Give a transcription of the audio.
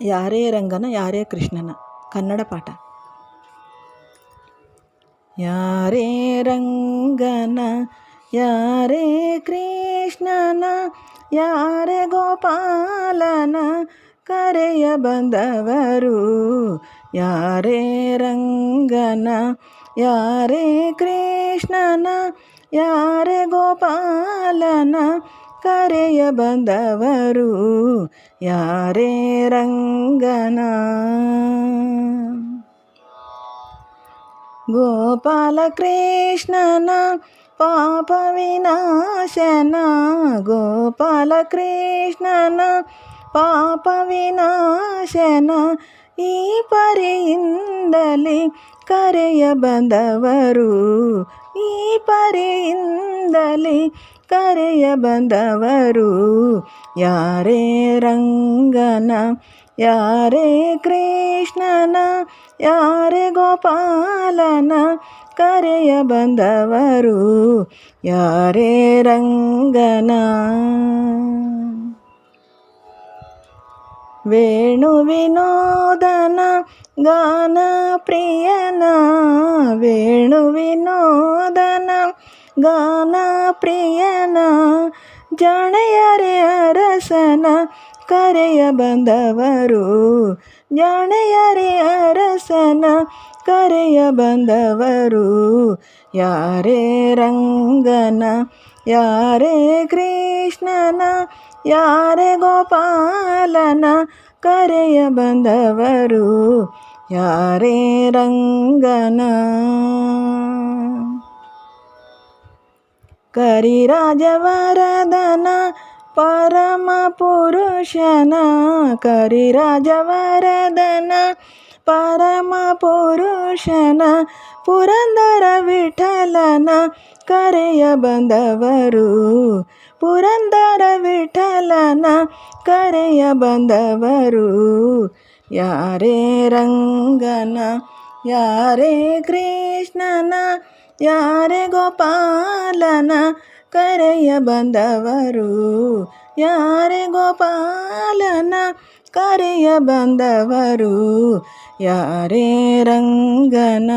ಯಾರೇ ರಂಗನ, ಯಾರೇ ಕೃಷ್ಣನ. ಕನ್ನಡ ಪಾಠ. ಯಾರೇ ರಂಗನ, ಯಾರೇ ಕೃಷ್ಣನ, ಯಾರೇ ಗೋಪಾಲನ ಕರೆಯ ಬಂದವರು. ಯಾರೇ ರಂಗನ, ಯಾರೇ ಕೃಷ್ಣನ, ಯಾರೇ ಗೋಪಾಲನ ಕರೆಯ ಬಂದವರು. ಯಾರೇ ರಂಗನ ಕೃಷ್ಣನ ಪಾಪ ವಿನಾಶನ. ಗೋಪಾಲ ಕೃಷ್ಣನ ಪಾಪ ವಿನಾಶನ. ಈ ಪರಿಯಿಂದಲೇ ಕರೆಯ ಬಂದವರು. ಈ ಪರಿಯಿಂದಲೇ ಕರೆಯ ಬಂದವರು. ಯಾರೇ ರಂಗನ ಯಾರೇ ಕೃಷ್ಣನ, ಯಾರೇ ಗೋಪಾಲನ ಕರೆಯ ಬಂದವರು, ಯಾರೇ ರಂಗನ. ವೇಣು ವಿನೋದನ, ಗಾನ ಪ್ರಿಯನ, ವೇಣು ವಿನೋದನ, ಗಾನ ಪ್ರಿಯನ, ಜಾಣೆಯರೆ ಅರಸನ ಕರೆಯ ಬಂದವರು ಜಾಣೆಯರೇ ಅರಸನ ಕರೆಯ ಬಂದವರು. ಯಾರೇ ರಂಗನ, ಯಾರೇ ಕೃಷ್ಣನ, ಯಾರೇ ಗೋಪಾಲನ ಕರೆಯ ಬಂದವರು. ಯಾರೇ ರಂಗನ. ಕರಿರಾಜವರದನ ಪರಮ ಪುರುಷನ ಕರಿರಾಜವರದನ. ಪರಮ ಪುರುಷನ ಪುರಂದರ ವಿಠಲನ ಕರೆಯ ಬಂದವರು. ಪುರಂದರ ವಿಠಲನ ಕರೆಯ ಬಂದವರು. ಯಾರೇ ರಂಗನ, ಯಾರೇ ಕೃಷ್ಣನ, ಯಾರೇ ಗೋಪಾಲನ ಕರೆಯ ಬಂದವರು? ಯಾರೇ ಗೋಪಾಲನ ಕರೆಯ ಬಂದವರು? ಯಾರೇ ರಂಗನ?